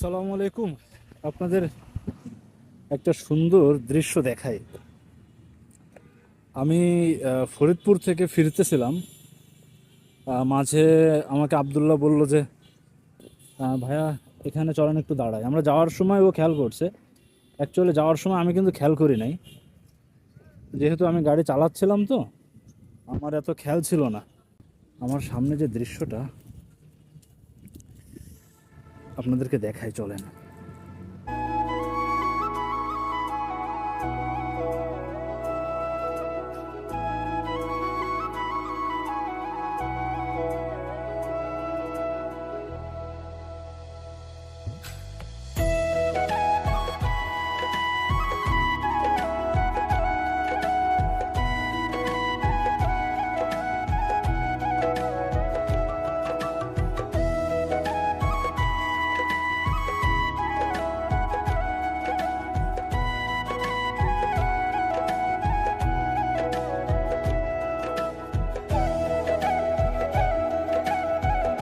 সালাম আলাইকুম। আপনাদের একটা সুন্দর দৃশ্য দেখাই। আমি ফরিদপুর থেকে ফিরতেছিলাম। মাঝে আমাকে আবদুল্লাহ বলল যে ভাইয়া, এখানে চলেন একটু দাঁড়াই। আমরা যাওয়ার সময় ও খেয়াল করছে। অ্যাকচুয়ালি যাওয়ার সময় আমি কিন্তু খেয়াল করি নাই। যেহেতু আমি গাড়ি চালাচ্ছিলাম তো, আমার এত খেয়াল ছিল না। আমার সামনে যে দৃশ্যটা আপনাদেরকে দেখাই চলেন।